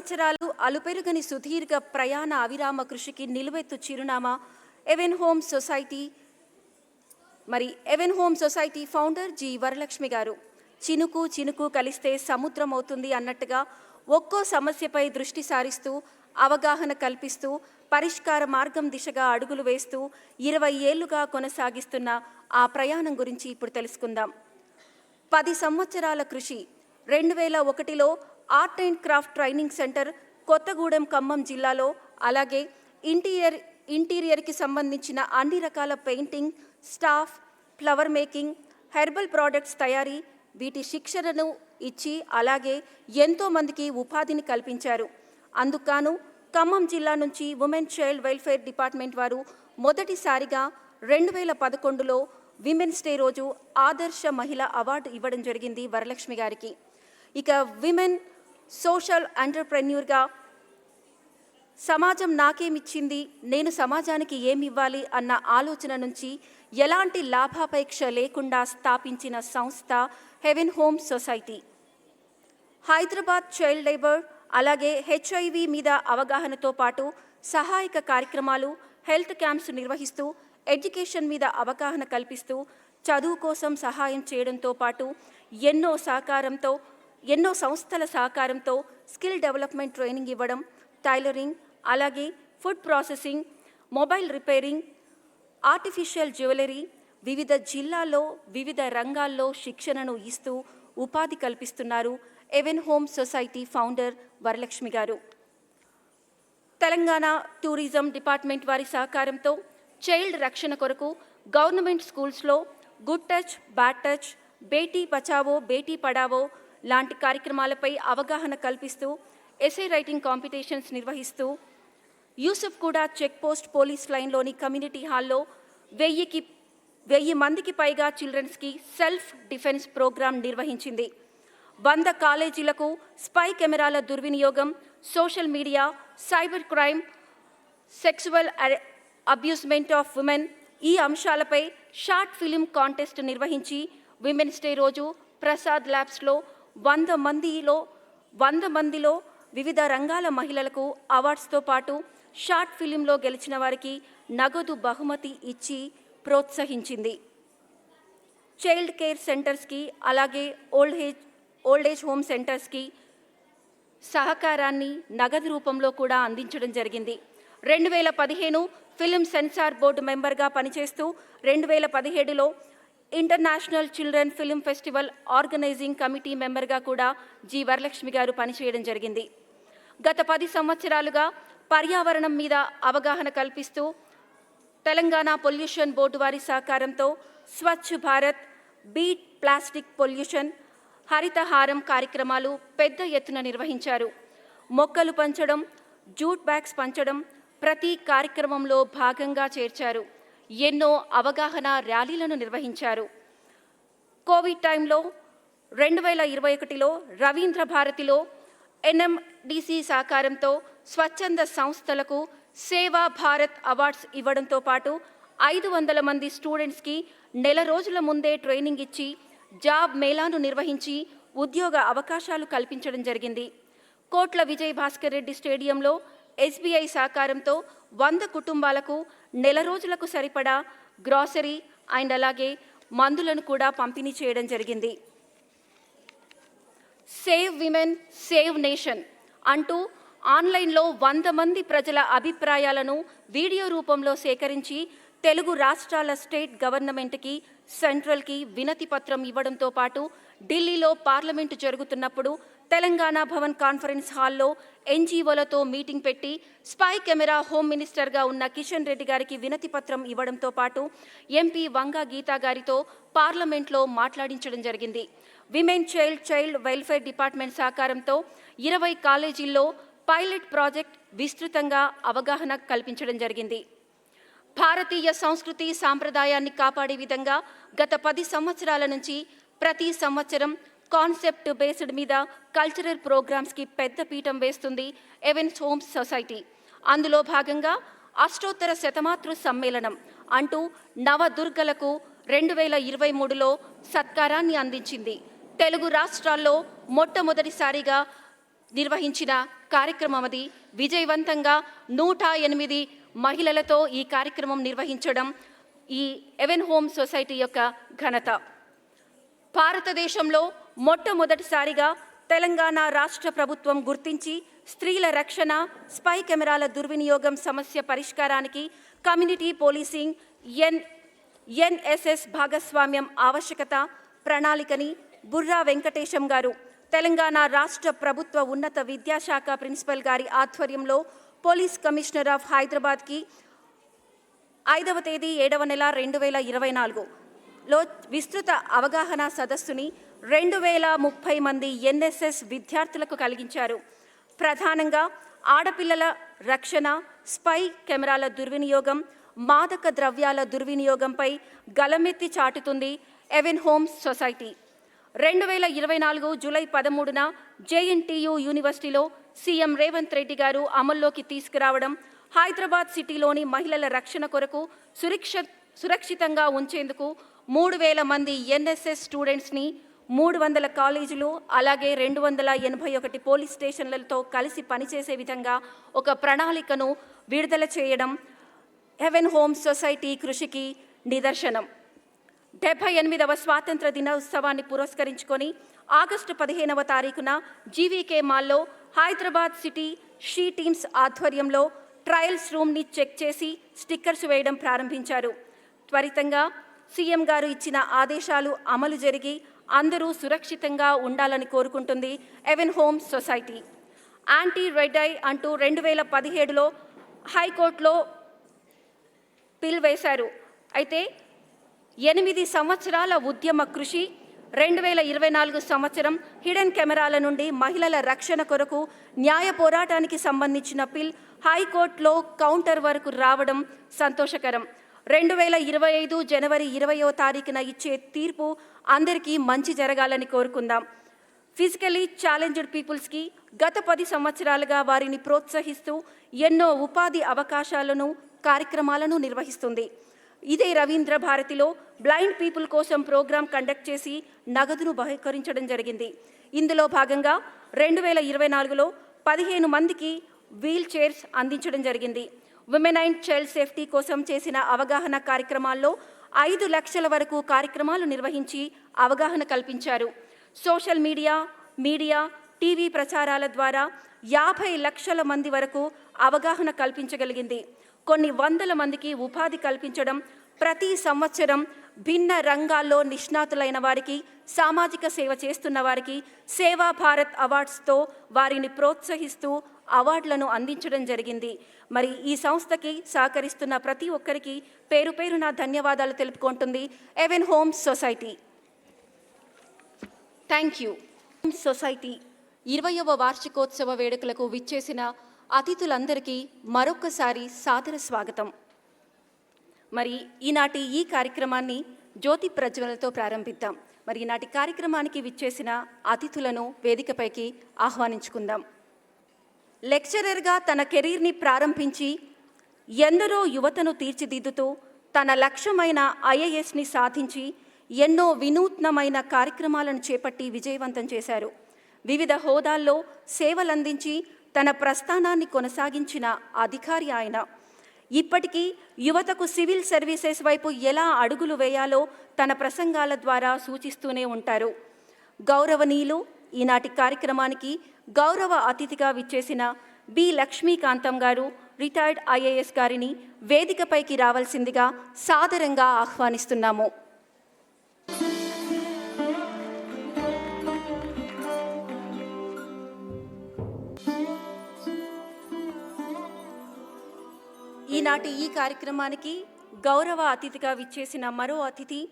సంవత్సరాలు అలుపెరుగని సుదీర్ఘ ప్రయాణ అవిరామ కృషికి నిలువెత్తు చిరునామా ఎవెన్ హోమ్ సొసైటీ మరి Heaven Home Society founder G Varalakshmi garu. చినుకు చినుకు కలిస్తే సముద్రం అవుతుంది అన్నట్టుగా ఒక్కో సమస్యపై దృష్టి సారిస్తూ అవగాహన కల్పిస్తూ పరిష్కార మార్గం దిశగా అడుగులు వేస్తూ ఇరవై ఏళ్ళుగా కొనసాగిస్తున్న ఆ ప్రయాణం గురించి ఇప్పుడు తెలుసుకుందాం. పది సంవత్సరాల కృషి రెండు వేల ఒకటిలో art and craft training centre Kothagudem Khammam జిల్లాలో అలాగే ఇంటీరియర్ ఇంటీరియర్కి సంబంధించిన అన్ని రకాల painting staff flower making herbal products తయారీ వీటి శిక్షణను ఇచ్చి అలాగే ఎంతోమందికి ఉపాధిని కల్పించారు. అందుకాను ఖమ్మం జిల్లా నుంచి ఉమెన్ చైల్డ్ వెల్ఫేర్ డిపార్ట్మెంట్ వారు మొదటిసారిగా రెండు వేల పదకొండులో విమెన్స్ డే రోజు ఆదర్శ మహిళ అవార్డు ఇవ్వడం జరిగింది వరలక్ష్మి గారికి. ఇక విమెన్ సోషల్ ఎంటర్ప్రెన్యూర్గా సమాజం నాకేమిచ్చింది నేను సమాజానికి ఏమి ఇవ్వాలి అన్న ఆలోచన నుంచి ఎలాంటి లాభాపేక్ష లేకుండా స్థాపించిన సంస్థ Heaven Home Society. Hyderabad child labour అలాగే హెచ్ఐవి మీద అవగాహనతో పాటు సహాయక కార్యక్రమాలు హెల్త్ క్యాంప్స్ నిర్వహిస్తూ ఎడ్యుకేషన్ మీద అవగాహన కల్పిస్తూ చదువు కోసం సహాయం చేయడంతో పాటు ఎన్నో సహకారంతో ఎన్నో సంస్థల సహకారంతో స్కిల్ డెవలప్మెంట్ ట్రైనింగ్ ఇవ్వడం టైలరింగ్ అలాగే food processing mobile repairing artificial jewellery వివిధ జిల్లాల్లో వివిధ రంగాల్లో శిక్షణను ఇస్తూ ఉపాధి కల్పిస్తున్నారు Heaven Home Society founder Varalakshmi garu. Telangana tourism department వారి సహకారంతో చైల్డ్ రక్షణ కొరకు గవర్నమెంట్ స్కూల్స్లో good touch bad touch Beti Bachao Beti Padhao లాంటి కార్యక్రమాలపై అవగాహన కల్పిస్తూ ఎస్ఐ రైటింగ్ కాంపిటీషన్స్ నిర్వహిస్తూ యూసఫ్ కూడా చెక్ పోస్ట్ పోలీస్ లైన్లోని కమ్యూనిటీ హాల్లో వెయ్యికి వెయ్యి మందికి పైగా చిల్డ్రన్స్కి సెల్ఫ్ డిఫెన్స్ ప్రోగ్రాం నిర్వహించింది. వంద కాలేజీలకు స్పై కెమెరాల దుర్వినియోగం social media cyber crime sexual abusement of women ఈ అంశాలపై షార్ట్ ఫిలిం కాంటెస్ట్ నిర్వహించి విమెన్స్ డే రోజు ప్రసాద్ ల్యాబ్స్లో వంద మందిలో వంద మందిలో వివిధ రంగాల మహిళలకు అవార్డ్స్తో పాటు షార్ట్ ఫిలింలో గెలిచిన వారికి నగదు బహుమతి ఇచ్చి ప్రోత్సహించింది. చైల్డ్ కేర్ సెంటర్స్కి అలాగే old age old age home సెంటర్స్కి సహకారాన్ని నగదు రూపంలో కూడా అందించడం జరిగింది. రెండు వేల పదిహేను ఫిలిం సెన్సార్ బోర్డు మెంబర్గా పనిచేస్తూ రెండు వేల పదిహేడులో international children film festival organising committee మెంబర్గా కూడా జి వరలక్ష్మి గారు పనిచేయడం జరిగింది. గత పది సంవత్సరాలుగా పర్యావరణం మీద అవగాహన కల్పిస్తూ తెలంగాణ పొల్యూషన్ బోర్డు వారి సహకారంతో Swachh Bharat beat plastic pollution Harithaharam కార్యక్రమాలు పెద్ద ఎత్తున నిర్వహించారు. మొక్కలు పంచడం జూట్ బ్యాగ్స్ పంచడం ప్రతి కార్యక్రమంలో భాగంగా చేర్చారు. ఎన్నో అవగాహన ర్యాలీలను నిర్వహించారు. కోవిడ్ టైంలో రెండు వేల ఇరవై ఒకటిలో రవీంద్ర భారతిలో ఎన్ఎండిసి సహకారంతో స్వచ్ఛంద సంస్థలకు సేవా భారత్ అవార్డ్స్ ఇవ్వడంతో పాటు ఐదు వందల మంది స్టూడెంట్స్కి నెల రోజుల ముందే ట్రైనింగ్ ఇచ్చి జాబ్ మేళాను నిర్వహించి ఉద్యోగ అవకాశాలు కల్పించడం జరిగింది. కోట్ల విజయ్ భాస్కర్ రెడ్డి స్టేడియంలో ఎస్బీఐ సహకారంతో వంద కుటుంబాలకు నెల రోజులకు సరిపడా గ్రాసరీ అండ్ అలాగే మందులను కూడా పంపిణీ చేయడం జరిగింది. సేవ్ విమెన్ సేవ్ నేషన్ అంటూ ఆన్లైన్లో వంద మంది ప్రజల అభిప్రాయాలను వీడియో రూపంలో సేకరించి తెలుగు రాష్ట్రాల స్టేట్ గవర్నమెంట్కి సెంట్రల్కి వినతి పత్రం ఇవ్వడంతో పాటు ఢిల్లీలో పార్లమెంటు జరుగుతున్నప్పుడు తెలంగాణ భవన్ కాన్ఫరెన్స్ హాల్లో ఎన్జీఓలతో మీటింగ్ పెట్టి స్పై కెమెరా హోమ్ మినిస్టర్గా ఉన్న కిషన్ రెడ్డి గారికి వినతి పత్రం ఇవ్వడంతో పాటు ఎంపీ వంగా గీతా గారితో పార్లమెంట్లో మాట్లాడించడం జరిగింది. Women child child welfare department సహకారంతో ఇరవై కాలేజీల్లో పైలట్ ప్రాజెక్ట్ విస్తృతంగా అవగాహన కల్పించడం జరిగింది. భారతీయ సంస్కృతి సాంప్రదాయాన్ని కాపాడే విధంగా గత పది సంవత్సరాల నుంచి ప్రతి సంవత్సరం కాన్సెప్ట్ బేస్డ్ మీద కల్చరల్ ప్రోగ్రామ్స్కి పెద్ద పీఠం వేస్తుంది ఎవెన్స్ హోమ్స్ సొసైటీ అందులో భాగంగా అష్టోత్తర శతమాతృ సమ్మేళనం అంటూ నవదుర్గలకు రెండు వేల ఇరవై మూడులో సత్కారాన్ని అందించింది. తెలుగు రాష్ట్రాల్లో మొట్టమొదటిసారిగా నిర్వహించిన కార్యక్రమం అది. విజయవంతంగా నూట ఎనిమిది మహిళలతో ఈ కార్యక్రమం నిర్వహించడం ఈ ఎవెన్ హోమ్ సొసైటీ యొక్క ఘనత. భారతదేశంలో మొట్టమొదటిసారిగా తెలంగాణ రాష్ట్ర ప్రభుత్వం గుర్తించి స్త్రీల రక్షణ స్పై కెమెరాల దుర్వినియోగం సమస్య పరిష్కారానికి కమ్యూనిటీ పోలీసింగ్ ఎన్ ఎన్ఎస్ఎస్ భాగస్వామ్యం ఆవశ్యకత ప్రణాళికని బుర్రా వెంకటేశం గారు తెలంగాణ రాష్ట్ర ప్రభుత్వ ఉన్నత విద్యాశాఖ ప్రిన్సిపల్ గారి ఆధ్వర్యంలో పోలీస్ కమిషనర్ ఆఫ్ హైదరాబాద్కి ఐదవ తేదీ ఏడవ నెల రెండు వేల ఇరవై నాలుగు. లో విస్తృత అవగాహన సదస్సుని రెండు వేల ముప్పై మంది ఎన్ఎస్ఎస్ విద్యార్థులకు కలిగించారు. ప్రధానంగా ఆడపిల్లల రక్షణ స్పై కెమెరాల దుర్వినియోగం మాదక ద్రవ్యాల దుర్వినియోగంపై గలమెత్తి చాటుతుంది ఎవెన్ హోమ్స్ సొసైటీ రెండు వేల ఇరవై నాలుగు జూలై పదమూడున జేఎన్టీయు యూనివర్సిటీలో సీఎం రేవంత్ రెడ్డి గారు అమల్లోకి తీసుకురావడం హైదరాబాద్ సిటీలోని మహిళల రక్షణ కొరకు సురక్ష సురక్షితంగా ఉంచేందుకు మూడు వేల మంది ఎన్ఎస్ఎస్ స్టూడెంట్స్ని మూడు వందల కాలేజీలు అలాగే రెండు వందల ఎనభై ఒకటి పోలీస్ స్టేషన్లతో కలిసి పనిచేసే విధంగా ఒక ప్రణాళికను విడుదల చేయడం హెవెన్ హోమ్ సొసైటీ కృషికి నిదర్శనం. డెబ్బై ఎనిమిదవ స్వాతంత్ర దినోత్సవాన్ని పురస్కరించుకొని ఆగస్టు పదిహేనవ తారీఖున జీవీకే మాల్లో Hyderabad city she teams trials trials రూమ్ని చెక్ చేసి స్టిక్కర్స్ వేయడం ప్రారంభించారు. త్వరితంగా సీఎం గారు ఇచ్చిన ఆదేశాలు అమలు జరిగి అందరూ సురక్షితంగా ఉండాలని కోరుకుంటుంది Heaven Home Society anti red eye అంటూ రెండు వేల పదిహేడులో హైకోర్టులో పిల్ వేశారు. అయితే ఎనిమిది సంవత్సరాల ఉద్యమ కృషి రెండు వేల ఇరవై నాలుగు సంవత్సరం హిడెన్ కెమెరాల నుండి మహిళల రక్షణ కొరకు న్యాయ పోరాటానికి సంబంధించిన పిల్ హైకోర్టులో కౌంటర్ వరకు రావడం సంతోషకరం. రెండు వేల ఇరవై ఐదు జనవరి ఇరవయో తారీఖున ఇచ్చే తీర్పు అందరికీ మంచి జరగాలని కోరుకుందాం. ఫిజికలీ ఛాలెంజ్డ్ పీపుల్స్కి గత పది సంవత్సరాలుగా వారిని ప్రోత్సహిస్తూ ఎన్నో ఉపాధి అవకాశాలను కార్యక్రమాలను నిర్వహిస్తుంది. ఇదే రవీంద్ర భారతిలో బ్లైండ్ పీపుల్ కోసం ప్రోగ్రాం కండక్ట్ చేసి నగదును బహిష్కరించడం జరిగింది. ఇందులో భాగంగా రెండు వేల ఇరవై నాలుగులో పదిహేను మందికి వీల్ చైర్స్ అందించడం జరిగింది. విమెన్ అండ్ చైల్డ్ సేఫ్టీ కోసం చేసిన అవగాహన కార్యక్రమాల్లో ఐదు లక్షల వరకు కార్యక్రమాలు నిర్వహించి అవగాహన కల్పించారు. సోషల్ మీడియా మీడియా టీవీ ప్రచారాల ద్వారా యాభై లక్షల మంది వరకు అవగాహన కల్పించగలిగింది. కొన్ని వందల మందికి ఉపాధి కల్పించడం ప్రతి సంవత్సరం భిన్న రంగాల్లో నిష్ణాతులైన వారికి సామాజిక సేవ చేస్తున్న వారికి సేవా భారత్ అవార్డ్స్తో వారిని ప్రోత్సహిస్తూ అవార్డులను అందించడం జరిగింది. మరి ఈ సంస్థకి సహకరిస్తున్న ప్రతి ఒక్కరికి పేరు పేరున ధన్యవాదాలు తెలుపుకుంటుంది Heaven Homes Society thank you society ఇరవయవ వార్షికోత్సవ వేడుకలకు విచ్చేసిన అతిథులందరికీ మరొక్కసారి సాదర స్వాగతం. మరి ఈనాటి ఈ కార్యక్రమాన్ని జ్యోతి ప్రజ్వలతో ప్రారంభిద్దాం. మరి ఈనాటి కార్యక్రమానికి విచ్చేసిన అతిథులను వేదికపైకి ఆహ్వానించుకుందాం. లెక్చరర్గా తన కెరీర్ని ప్రారంభించి ఎందరో యువతను తీర్చిదిద్దుతూ తన లక్ష్యమైన ఐఏఎస్ని సాధించి ఎన్నో వినూత్నమైన కార్యక్రమాలను చేపట్టి విజయవంతం చేశారు. వివిధ హోదాల్లో సేవలందించి తన ప్రస్థానాన్ని కొనసాగించిన అధికారి ఆయన. ఇప్పటికీ యువతకు సివిల్ సర్వీసెస్ వైపు ఎలా అడుగులు వేయాలో తన ప్రసంగాల ద్వారా సూచిస్తూనే ఉంటారు. గౌరవనీయులు ఈనాటి కార్యక్రమానికి గౌరవ అతిథిగా విచ్చేసిన బి. లక్ష్మీకాంతం గారు రిటైర్డ్ ఐఏఎస్ గారిని వేదికపైకి రావాల్సిందిగా సాదరంగా ఆహ్వానిస్తున్నాము. ఈనాటి ఈ కార్యక్రమానికి గౌరవ అతిథిగా విచ్చేసిన మరో అతిథి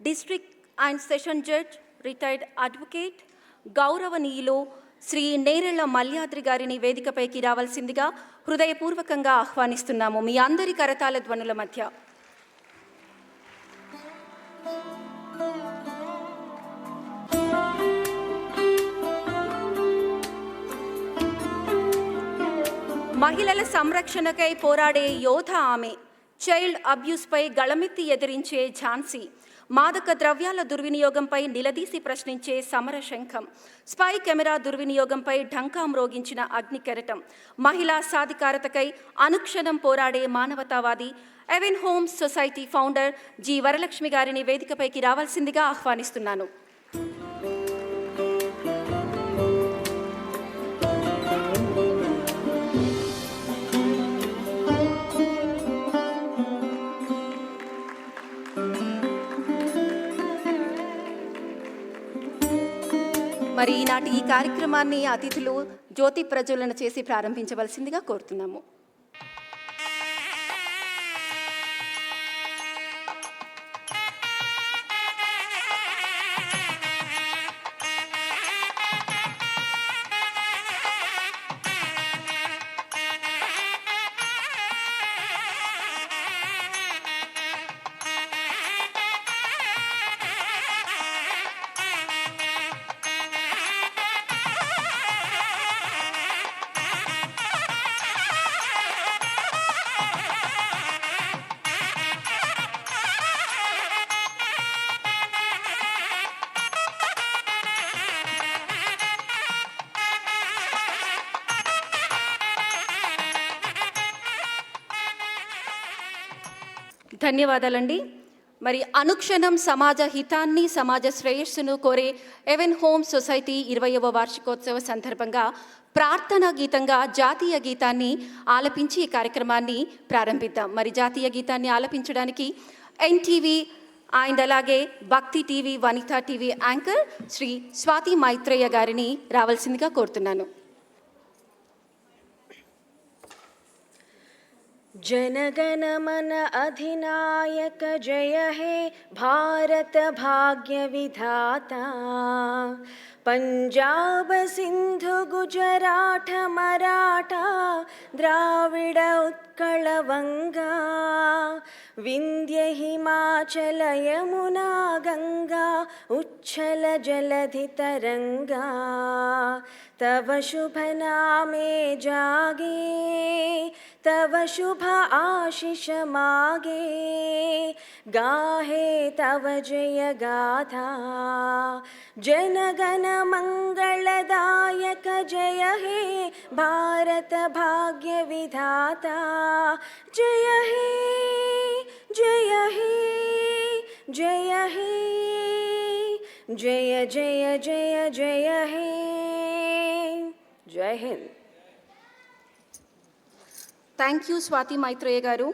district and session judge retired advocate గౌరవనీయులు శ్రీ నేరెళ్ళ మల్యాద్రి గారిని వేదికపైకి రావాల్సిందిగా హృదయపూర్వకంగా ఆహ్వానిస్తున్నాము మీ అందరి కరతాల ధ్వనుల మధ్య. మహిళల సంరక్షణకై పోరాడే యోధ ఆమె చైల్డ్ అబ్యూస్పై గళమెత్తి ఎదిరించే ఝాన్సీ. మాదక ద్రవ్యాల దుర్వినియోగంపై నిలదీసి ప్రశ్నించే సమర శంఖం స్పై కెమెరా దుర్వినియోగంపై ఢంకా మ్రోగించిన అగ్ని కెరటం మహిళా సాధికారతకై అనుక్షణం పోరాడే మానవతావాది Heaven Homes Society founder G Varalakshmi గారిని వేదికపైకి రావాల్సిందిగా ఆహ్వానిస్తున్నాను. మరి ఈనాటి ఈ కార్యక్రమాన్ని అతిథులు జ్యోతి ప్రజ్వలన చేసి ప్రారంభించవలసిందిగా కోరుతున్నాము. ధన్యవాదాలండి. మరి అనుక్షణం సమాజ హితాన్ని సమాజ శ్రేయస్సును కోరే ఎవెన్ హోమ్ సొసైటీ ఇరవయవ వార్షికోత్సవ సందర్భంగా ప్రార్థనా గీతంగా జాతీయ గీతాన్ని ఆలపించి ఈ కార్యక్రమాన్ని ప్రారంభిద్దాం. మరి జాతీయ గీతాన్ని ఆలపించడానికి ఎన్టీవీ అండ్ అలాగే Bhakthi TV Vanitha TV anchor Shri Swathi Maitreya గారిని రావాల్సిందిగా కోరుతున్నాను. जनगणमन अधिनायक जय हे भारत भाग्यविधाता पञ्जाब सिन्धु गुजराठ मराठा द्राविड उत्कल वङ्गा विन्द्य हिमाचल यमुना गङ्गा उच्छल जलधितरङ्गा तव शुभ नामे जागे। तव शुभ आशिष मागे, गाहे तव जय गाथा। जनगण मङ्गलदायक जय हे भारत भाग्य विधाता। जय हे जय हे जय हे, जय जय जय जय हे। जय Hind. Thank you Swathi Maitreya garu.